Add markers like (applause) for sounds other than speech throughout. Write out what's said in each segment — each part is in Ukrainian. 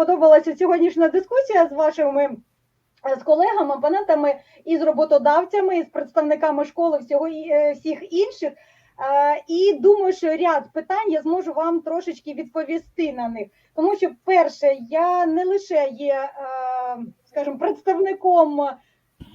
сподобалася сьогоднішня дискусія з вашими е, з колегами, опонентами і з роботодавцями, і з представниками школи, всього е, всіх інших. Е, І думаю, що ряд питань я зможу вам трошечки відповісти на них. Тому що, перше, я не лише є, скажімо, представником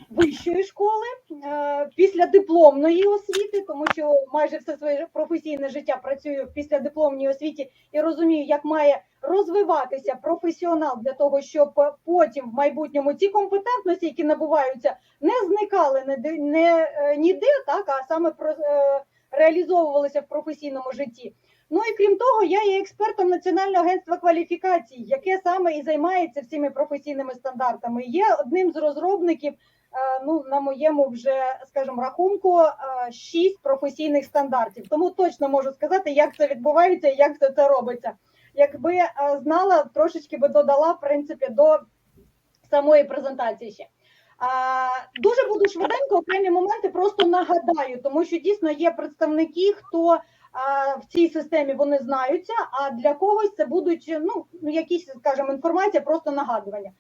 вищої школи е, після дипломної освіти, тому що майже все своє професійне життя працюю в післядипломній освіті і розумію, як має розвиватися професіонал для того, щоб потім в майбутньому ці компетентності, які набуваються, не зникали не, не е, ніде, так а саме про е, реалізовувалися в професійному житті. Ну і крім того, я є експертом Національного агентства кваліфікацій, яке саме і займається всіми професійними стандартами. Є одним з розробників. Е, Ну, на моєму вже, скажімо, рахунку е, шість професійних стандартів. Тому точно можу сказати, як це відбувається і як це, це робиться. Якби е, знала, трошечки би додала в принципі до самої презентації ще. А, дуже буду швиденько окремі моменти просто нагадаю, тому що дійсно є представники, хто а, в цій системі вони знаються, а для когось це будуть ну, якісь, скажімо, інформація, просто нагадування.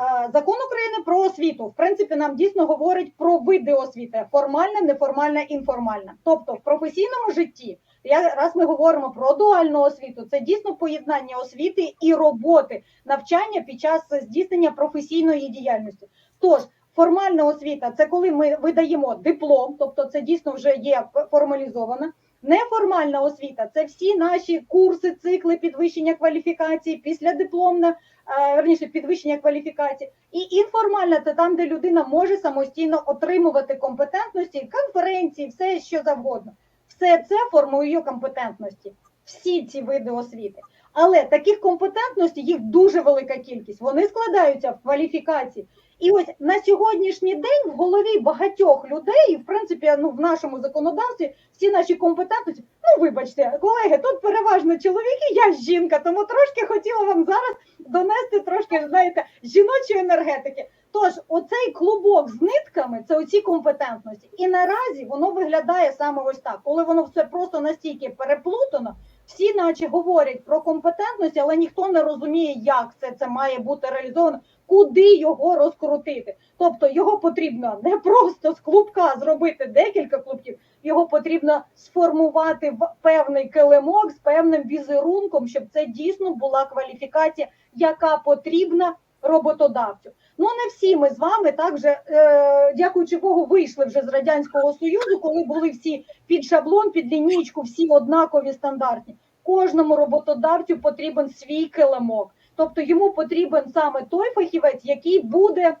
А, Закон України про освіту, в принципі, нам дійсно говорить про види освіти: формальна, неформальна, інформальна. Тобто, в професійному житті, раз ми говоримо про дуальну освіту, це дійсно поєднання освіти і роботи, навчання під час здійснення професійної діяльності. Тож, формальна освіта це коли ми видаємо диплом, тобто це дійсно вже є формалізовано. Неформальна освіта це всі наші курси, цикли підвищення кваліфікації, післядипломна, е, верніше підвищення кваліфікації. І інформальна це там, де людина може самостійно отримувати компетентності, конференції, все що завгодно. Все це формує компетентності, всі ці види освіти. Але таких компетентностей їх дуже велика кількість. Вони складаються в кваліфікації. І ось на сьогоднішній день в голові багатьох людей, і в принципі, ну в нашому законодавстві всі наші компетентності. Ну, вибачте, колеги, тут переважно чоловіки, я жінка, тому трошки хотіла вам зараз донести трошки, знаєте, жіночої енергетики. Тож, оцей клубок з нитками це оці компетентності. І наразі воно виглядає саме ось так, коли воно все просто настільки переплутано. Всі, наче говорять про компетентності, але ніхто не розуміє, як це, це має бути реалізовано, куди його розкрутити. Тобто його потрібно не просто з клубка зробити декілька клубків, його потрібно сформувати в певний килимок з певним візерунком, щоб це дійсно була кваліфікація, яка потрібна роботодавцю. Ну не всі ми з вами так вже, е, дякуючи Богу, вийшли вже з радянського союзу, коли були всі під шаблон, під лінійку, всі однакові стандартні. Кожному роботодавцю потрібен свій килимок. Тобто йому потрібен саме той фахівець, який буде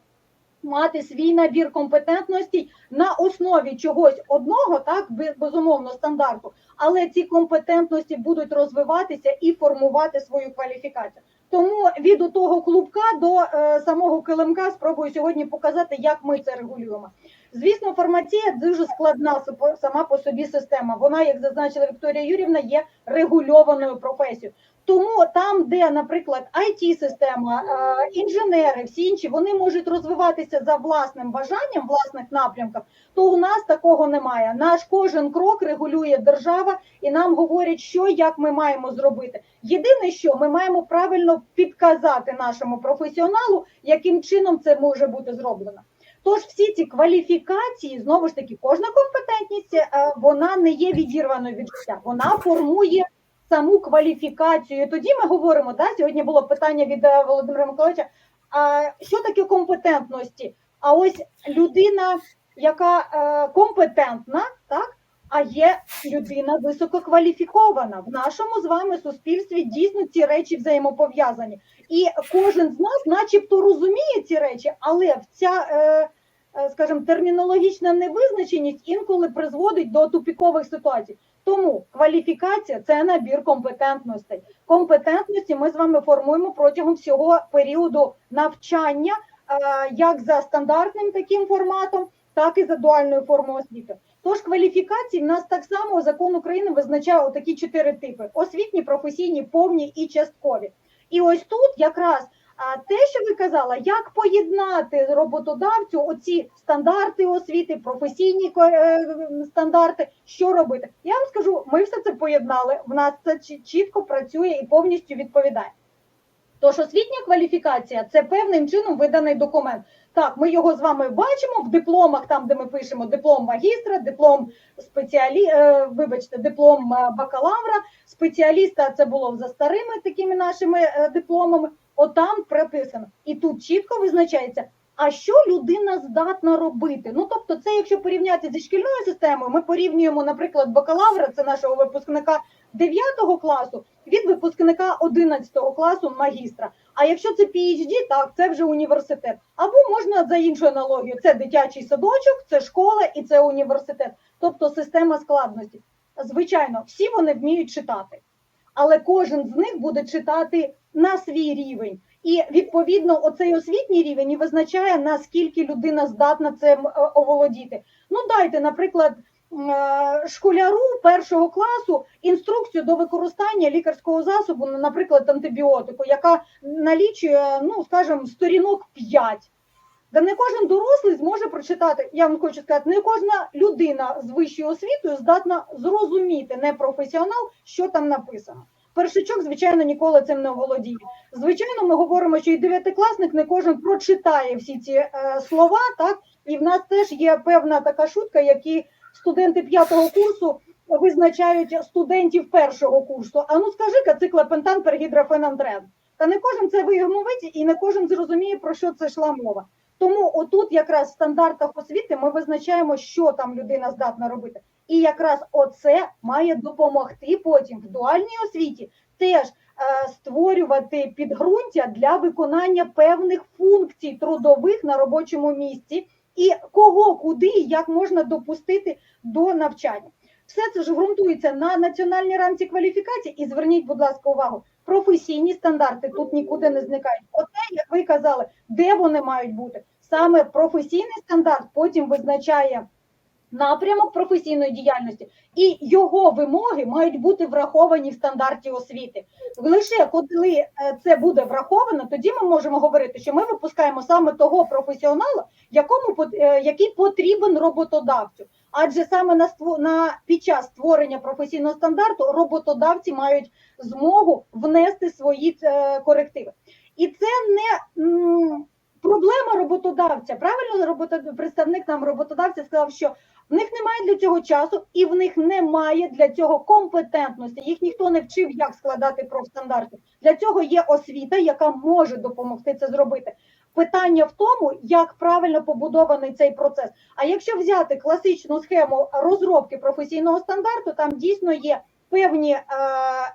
мати свій набір компетентностей на основі чогось одного, так бе- безумовно стандарту, але ці компетентності будуть розвиватися і формувати свою кваліфікацію. Тому від того клубка до е, самого килимка спробую сьогодні показати, як ми це регулюємо. Звісно, фармація дуже складна сама по собі система. Вона, як зазначила Вікторія Юрівна, є регульованою професією. Тому там, де, наприклад, it система е, інженери, всі інші, вони можуть розвиватися за власним бажанням, власних напрямках, то у нас такого немає. Наш кожен крок регулює держава, і нам говорять, що як ми маємо зробити. Єдине, що ми маємо правильно підказати нашому професіоналу, яким чином це може бути зроблено. Тож всі ці кваліфікації, знову ж таки, кожна компетентність е, вона не є відірваною від життя, вона формує саму кваліфікацію. Тоді ми говоримо, да, сьогодні було питання від е, Володимира Миколаївича, а що таке компетентності? А ось людина, яка е, компетентна, так, а є людина висококваліфікована. В нашому з вами суспільстві дійсно ці речі взаємопов'язані. І кожен з нас, начебто, розуміє ці речі, але в ця, е, е, скажімо, термінологічна невизначеність інколи призводить до тупікових ситуацій. Тому кваліфікація це набір компетентностей. Компетентності ми з вами формуємо протягом всього періоду навчання, е, як за стандартним таким форматом, так і за дуальною формою освіти. Тож кваліфікації в нас так само закон України визначає такі чотири типи: освітні, професійні, повні і часткові. І ось тут якраз а, те, що ви казала, як поєднати роботодавцю оці стандарти освіти, професійні е, стандарти, що робити? Я вам скажу, ми все це поєднали. В нас це чітко працює і повністю відповідає. Тож освітня кваліфікація це певним чином виданий документ. Так, ми його з вами бачимо в дипломах, там де ми пишемо диплом магістра, диплом спеціалі... е, вибачте, диплом е, бакалавра, спеціаліста. Це було за старими такими нашими дипломами. Отам прописано. І тут чітко визначається. А що людина здатна робити? Ну тобто, це якщо порівняти зі шкільною системою, ми порівнюємо, наприклад, бакалавра, це нашого випускника 9 класу, від випускника 11 класу магістра. А якщо це PhD, так це вже університет. Або можна за іншу аналогію: це дитячий садочок, це школа і це університет, тобто система складності. Звичайно, всі вони вміють читати, але кожен з них буде читати на свій рівень. І відповідно оцей освітній рівень і визначає наскільки людина здатна цим е, оволодіти. Ну дайте, наприклад, е, школяру першого класу інструкцію до використання лікарського засобу, ну, наприклад, антибіотику, яка налічує, ну скажімо, сторінок 5. Та не кожен дорослий зможе прочитати. Я вам хочу сказати, не кожна людина з вищою освітою здатна зрозуміти не професіонал, що там написано. Першачок, звичайно, ніколи цим не володіє. Звичайно, ми говоримо, що і дев'ятикласник не кожен прочитає всі ці е, слова, так і в нас теж є певна така шутка, які студенти п'ятого курсу визначають студентів першого курсу. А ну скажи-ка циклопентан пергідрофенандрен. Та не кожен це вимовить і не кожен зрозуміє, про що це йшла мова. Тому отут, якраз в стандартах освіти, ми визначаємо, що там людина здатна робити. І якраз оце має допомогти потім в дуальній освіті теж е, створювати підґрунтя для виконання певних функцій трудових на робочому місці, і кого, куди і як можна допустити до навчання. Все це ж ґрунтується на національній рамці кваліфікації. І зверніть, будь ласка, увагу, професійні стандарти тут нікуди не зникають. Оте, як ви казали, де вони мають бути? Саме професійний стандарт потім визначає напрямок професійної діяльності, і його вимоги мають бути враховані в стандарті освіти. Лише коли е, це буде враховано, тоді ми можемо говорити, що ми випускаємо саме того професіонала, якому е, який потрібен роботодавцю. Адже саме на на під час створення професійного стандарту роботодавці мають змогу внести свої е, корективи. І це не проблема роботодавця. Правильно, представник нам роботодавця сказав, що в них немає для цього часу, і в них немає для цього компетентності. Їх ніхто не вчив, як складати профстандарти. Для цього є освіта, яка може допомогти це зробити. Питання в тому, як правильно побудований цей процес. А якщо взяти класичну схему розробки професійного стандарту, там дійсно є певні е,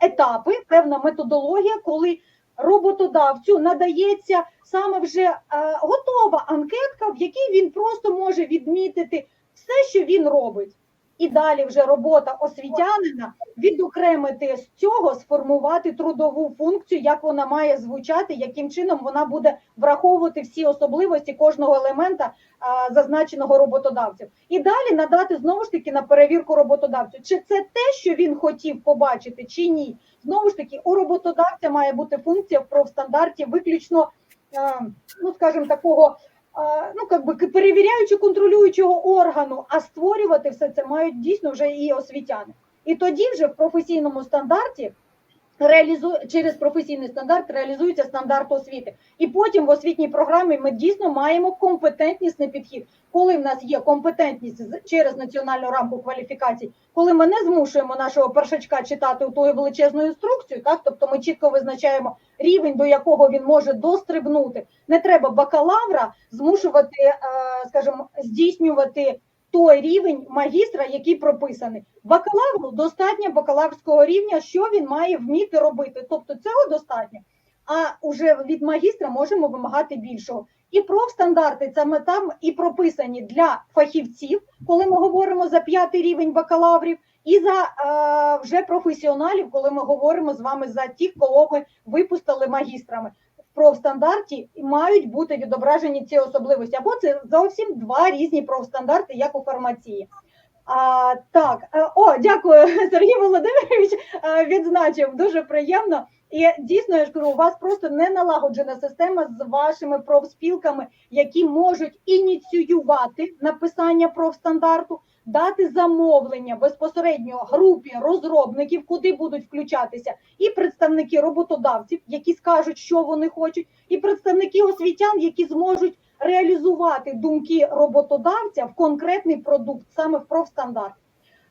етапи, певна методологія, коли роботодавцю надається саме вже е, готова анкетка, в якій він просто може відмітити все, що він робить. І далі вже робота освітянина відокремити з цього, сформувати трудову функцію, як вона має звучати, яким чином вона буде враховувати всі особливості кожного елемента а, зазначеного роботодавцем. І далі надати знову ж таки на перевірку роботодавцю, чи це те, що він хотів побачити, чи ні. Знову ж таки, у роботодавця має бути функція в профстандарті виключно, е, ну скажімо, такого а, ну как би перевіряючи контролюючого органу, а створювати все це мають дійсно вже і освітяни. І тоді вже в професійному стандарті реалізу... через професійний стандарт реалізується стандарт освіти. І потім в освітній програмі ми дійсно маємо компетентнісний підхід. Коли в нас є компетентність через національну рамку кваліфікацій, коли ми не змушуємо нашого першачка читати у ту величезну інструкцію, так тобто ми чітко визначаємо рівень, до якого він може дострибнути. Не треба бакалавра змушувати, е, скажімо, здійснювати той рівень магістра, який прописаний. Бакалавру достатньо бакалаврського рівня, що він має вміти робити. Тобто цього достатньо. А уже від магістра можемо вимагати більшого. І профстандарти саме там і прописані для фахівців, коли ми говоримо за п'ятий рівень бакалаврів, і за е, вже професіоналів, коли ми говоримо з вами за тих, кого ми випустили магістрами. Профстандарті мають бути відображені ці особливості, або це зовсім два різні профстандарти, як у фармації. А, так, е, о, дякую, (laughs) Сергій Володимирович е, відзначив дуже приємно. І дійсно я ж кажу, у вас просто не налагоджена система з вашими профспілками, які можуть ініціювати написання профстандарту, дати замовлення безпосередньо групі розробників, куди будуть включатися, і представники роботодавців, які скажуть, що вони хочуть, і представники освітян, які зможуть реалізувати думки роботодавця в конкретний продукт, саме в профстандарт.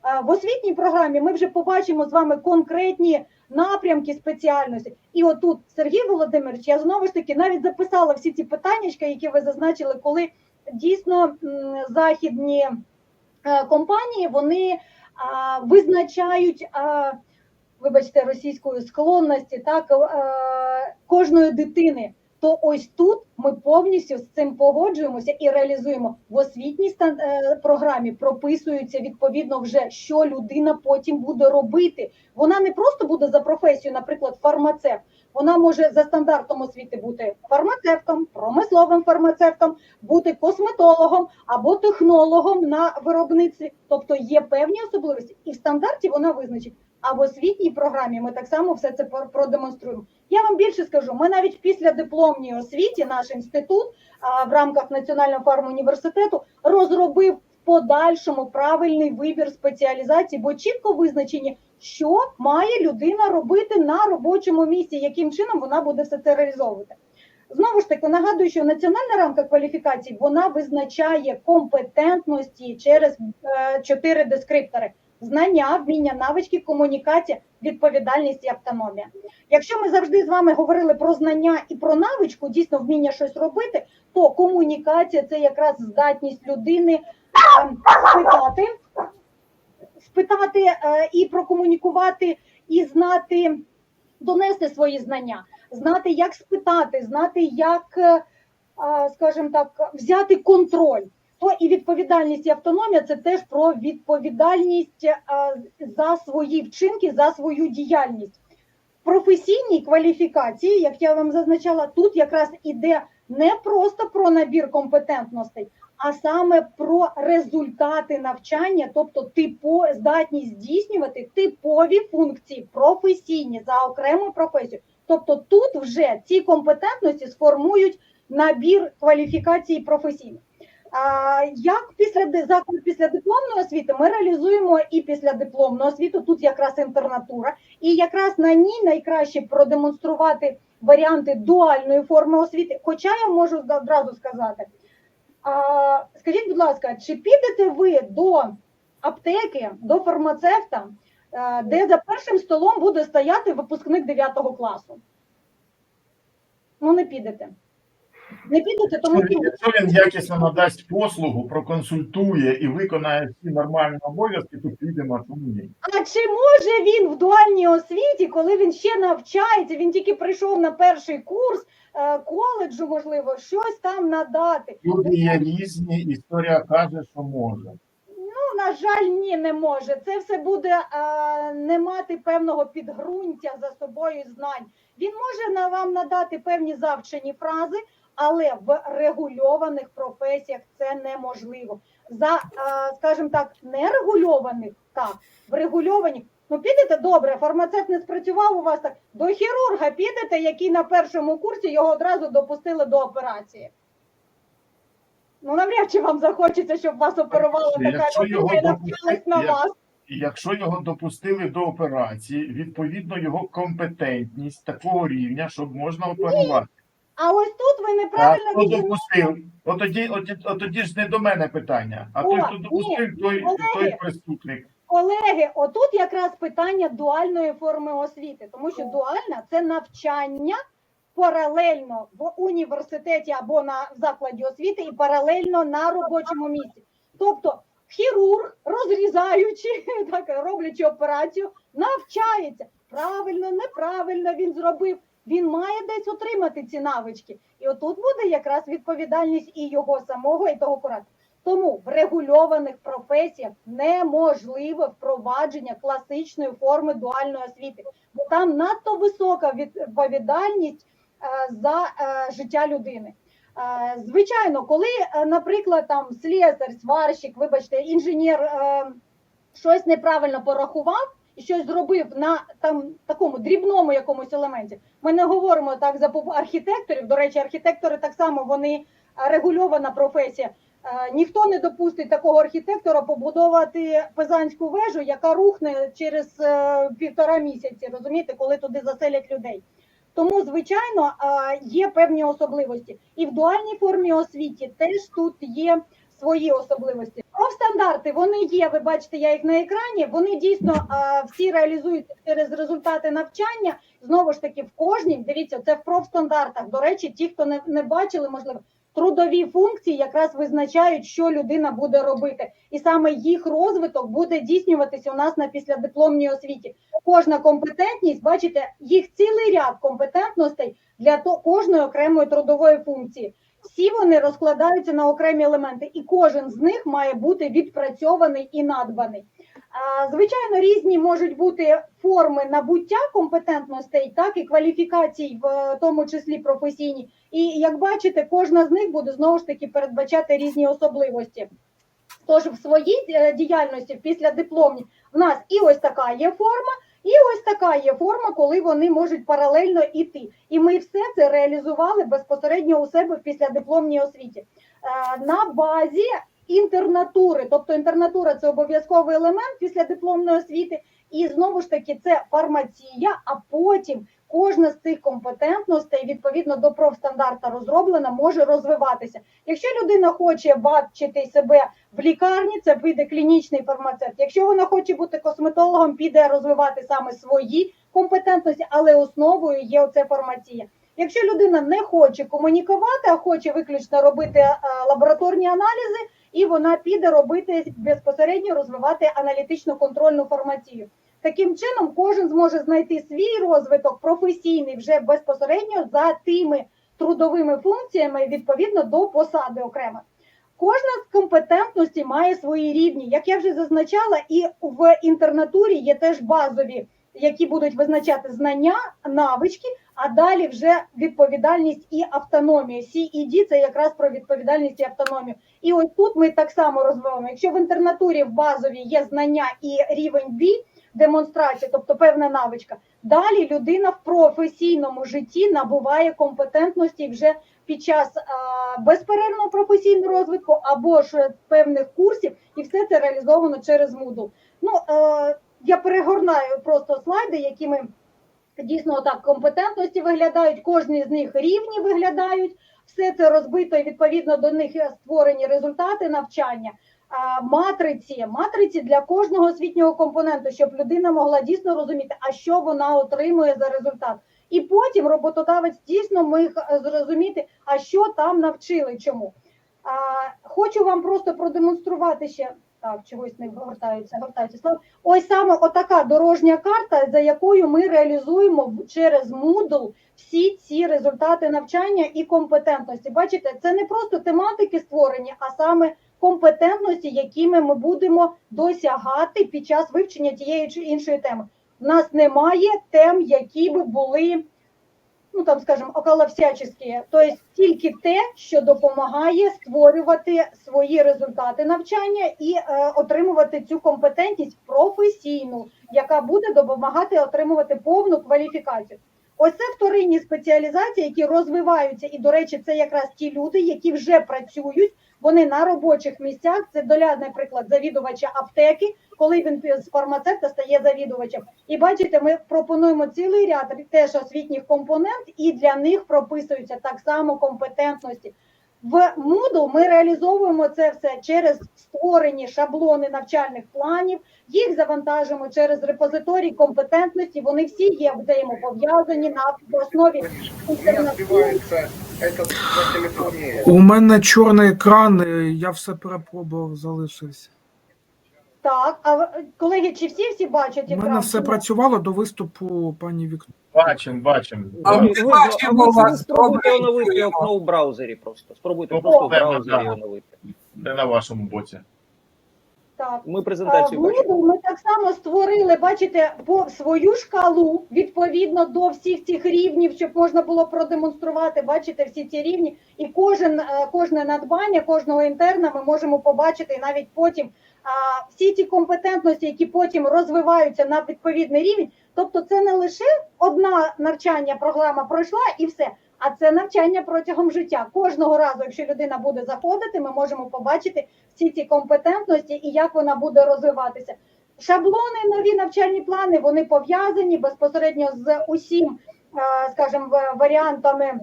Е, В освітній програмі ми вже побачимо з вами конкретні напрямки спеціальності. І отут, Сергій Володимирович, я знову ж таки навіть записала всі ці питання, які ви зазначили, коли дійсно західні е, компанії вони визначають. Вибачте, російської склонності, так е, кожної дитини. То ось тут ми повністю з цим погоджуємося і реалізуємо в освітній стан- е, програмі. Прописується відповідно вже, що людина потім буде робити. Вона не просто буде за професією, наприклад, фармацевт. Вона може за стандартом освіти бути фармацевтом, промисловим фармацевтом, бути косметологом або технологом на виробництві. Тобто є певні особливості, і в стандарті вона визначить. А в освітній програмі ми так само все це про- продемонструємо. Я вам більше скажу, ми навіть після дипломній освіті, наш інститут в рамках Національного фармуніверситету розробив в подальшому правильний вибір спеціалізації, бо чітко визначені, що має людина робити на робочому місці, яким чином вона буде все це реалізовувати. Знову ж таки, нагадую, що національна рамка кваліфікацій вона визначає компетентності через е, чотири дескриптори: знання, вміння, навички, комунікація, відповідальність і автономія. Якщо ми завжди з вами говорили про знання і про навичку, дійсно вміння щось робити, то комунікація це якраз здатність людини е, спитати, спитати е, і прокомунікувати, і знати, донести свої знання, знати, як спитати, знати, як, е, скажімо так, взяти контроль. То і відповідальність і автономія це теж про відповідальність е, за свої вчинки, за свою діяльність. Професійній кваліфікації, як я вам зазначала, тут якраз іде не просто про набір компетентностей, а саме про результати навчання, тобто типо здатність здійснювати типові функції професійні за окрему професію. Тобто тут вже ці компетентності сформують набір кваліфікацій професійних. Як після заклад після дипломної освіти ми реалізуємо і після дипломну освіту, тут якраз інтернатура, і якраз на ній найкраще продемонструвати варіанти дуальної форми освіти. Хоча я можу одразу сказати, скажіть, будь ласка, чи підете ви до аптеки, до фармацевта, е, де за першим столом буде стояти випускник 9 класу? Ну, не підете. Не підете, тому що Якщо він якісно надасть послугу, проконсультує і виконає всі нормальні обов'язки, то підемо, а чому ні? А чи може він в дуальній освіті, коли він ще навчається, він тільки прийшов на перший курс е, коледжу, можливо, щось там надати? Люди є різні, історія каже, що може. Ну, на жаль, ні, не може. Це все буде е, не мати певного підґрунтя за собою знань. Він може на вам надати певні завчені фрази, але в регульованих професіях це неможливо. За, скажімо так, нерегульованих, так, в регульованих. Ну, підете добре, фармацевт не спрацював у вас так. До хірурга підете, який на першому курсі його одразу допустили до операції. Ну, навряд чи вам захочеться, щоб вас оперувала така людина і на як- вас. Якщо його допустили до операції, відповідно його компетентність такого рівня, щоб можна оперувати. А ось тут ви А неправильно хто відіймаєте. допустив? От тоді, от, от тоді ж не до мене питання. А О, той, хто ні, допустив, той, колеги. той преступник. Колеги, отут якраз питання дуальної форми освіти, тому що дуальна це навчання паралельно в університеті або на закладі освіти і паралельно на робочому місці. Тобто хірург, розрізаючи, (laughs) так роблячи операцію, навчається правильно, неправильно він зробив. Він має десь отримати ці навички, і отут буде якраз відповідальність і його самого, і того куратора. Тому в регульованих професіях неможливе впровадження класичної форми дуальної освіти, бо там надто висока відповідальність е, за е, життя людини. Е, Звичайно, коли, наприклад, там слесар, сварщик, вибачте, інженер щось неправильно порахував, щось зробив на там такому дрібному якомусь елементі. Ми не говоримо так за архітекторів. До речі, архітектори так само вони регульована професія. Е, Ніхто не допустить такого архітектора побудувати пизанську вежу, яка рухне через е, півтора місяці, розумієте, коли туди заселять людей. Тому, звичайно, е, є певні особливості. І в дуальній формі освіті теж тут є свої особливості. Профстандарти вони є. Ви бачите, я їх на екрані. Вони дійсно е, всі реалізуються через результати навчання. Знову ж таки, в кожній дивіться, це в профстандартах. До речі, ті, хто не, не бачили, можливо, трудові функції якраз визначають, що людина буде робити, і саме їх розвиток буде здійснюватися у нас на післядипломній освіті. Кожна компетентність, бачите, їх цілий ряд компетентностей для кожної окремої трудової функції. Всі вони розкладаються на окремі елементи, і кожен з них має бути відпрацьований і надбаний. Звичайно, різні можуть бути форми набуття компетентностей, так і кваліфікацій, в тому числі професійні. І як бачите, кожна з них буде знову ж таки передбачати різні особливості. Тож в своїй е, діяльності після дипломні в нас і ось така є форма, і ось така є форма, коли вони можуть паралельно іти. І ми все це реалізували безпосередньо у себе в післядипломній освіті. Е, На базі інтернатури, тобто інтернатура це обов'язковий елемент після дипломної освіти, і знову ж таки це фармація, а потім кожна з цих компетентностей відповідно до профстандарта розроблена, може розвиватися. Якщо людина хоче бачити себе в лікарні, це піде клінічний фармацевт. Якщо вона хоче бути косметологом, піде розвивати саме свої компетентності, але основою є оце фармація. Якщо людина не хоче комунікувати, а хоче виключно робити е, лабораторні аналізи, і вона піде робити безпосередньо розвивати аналітично контрольну фармацію. Таким чином, кожен зможе знайти свій розвиток професійний вже безпосередньо за тими трудовими функціями відповідно до посади окремо. Кожна з компетентності має свої рівні. Як я вже зазначала, і в інтернатурі є теж базові, які будуть визначати знання, навички, а далі вже відповідальність і автономія. CED – це якраз про відповідальність і автономію. І ось тут ми так само розвиваємо. Якщо в інтернатурі в базовій є знання і рівень B, демонстрація, тобто певна навичка, далі людина в професійному житті набуває компетентності вже під час а, безперервного професійного розвитку або ж певних курсів, і все це реалізовано через Moodle. Ну, е, я перегорнаю просто слайди, які ми дійсно так компетентності виглядають, кожні з них рівні виглядають. Все це розбито і відповідно до них створені результати навчання. Матриці, матриці для кожного освітнього компоненту, щоб людина могла дійсно розуміти, а що вона отримує за результат. І потім роботодавець дійсно міг е, зрозуміти, а що там навчили чому. Хочу вам просто продемонструвати ще. Так, чогось не гортаються, гортаються слова. Ось саме отака дорожня карта, за якою ми реалізуємо через Moodle всі ці результати навчання і компетентності. Бачите, це не просто тематики створені, а саме компетентності, якими ми будемо досягати під час вивчення тієї чи іншої теми. У нас немає тем, які би були, ну там скажімо, околовсяческі. Тобто тільки те, що допомагає створювати свої результати навчання і е, отримувати цю компетентність професійну, яка буде допомагати отримувати повну кваліфікацію. Ось це вторинні спеціалізації, які розвиваються, і, до речі, це якраз ті люди, які вже працюють. Вони на робочих місцях. Це доля, наприклад, завідувача аптеки, коли він з фармацевта стає завідувачем. І бачите, ми пропонуємо цілий ряд теж освітніх компонент, і для них прописуються так само компетентності. В Moodle ми реалізовуємо це все через створені шаблони навчальних планів. Їх завантажимо через репозиторій компетентності. Вони всі є взаємопов'язані на основі У мене чорний екран, я все перепробував, залишився. Так, а колеги, чи всі всі бачать У екран? мене все працювало до виступу пані Вікторії. Бачимо, бачимо. А Ви, бачимо вас, спробуйте оновити окно в браузері просто. Спробуйте Ну, просто в проблема, браузері оновити. Це на вашому боці. Так. Ми А, презентацію бачимо. Ми так само створили, бачите, по свою шкалу відповідно до всіх цих рівнів, щоб можна було продемонструвати. Бачите, всі ці рівні, і кожен е, кожне надбання кожного інтерна ми можемо побачити і навіть потім а, всі ті компетентності, які потім розвиваються на відповідний рівень. Тобто, це не лише одна навчання програма пройшла і все. А це навчання протягом життя. Кожного разу, якщо людина буде заходити, ми можемо побачити всі ці компетентності і як вона буде розвиватися. Шаблони, нові навчальні плани, вони пов'язані безпосередньо з усім, е, скажімо, варіантами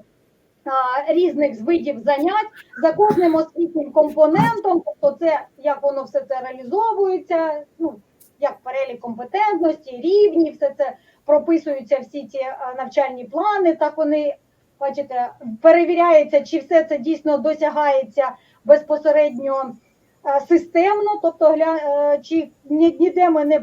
різних з видів занять за кожним освітнім компонентом, тобто це як воно все це реалізовується, ну як перелік компетентності, рівні, все це прописуються всі ці е, навчальні плани. Так вони бачите, перевіряється, чи все це дійсно досягається безпосередньо е, системно, тобто е, чи ніде ми не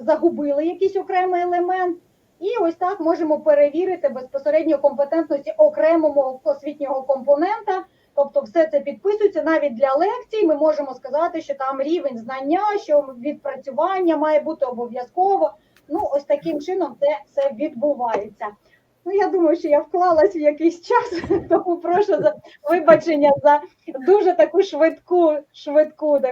загубили якийсь окремий елемент. І ось так можемо перевірити безпосередньо компетентності окремого освітнього компонента. Тобто, все це підписується навіть для лекцій. Ми можемо сказати, що там рівень знання, що відпрацювання має бути обов'язково. Ну, ось таким чином це все відбувається. Ну, я думаю, що я вклалась в якийсь час, (laughs) тому прошу за вибачення за дуже таку швидку, швидку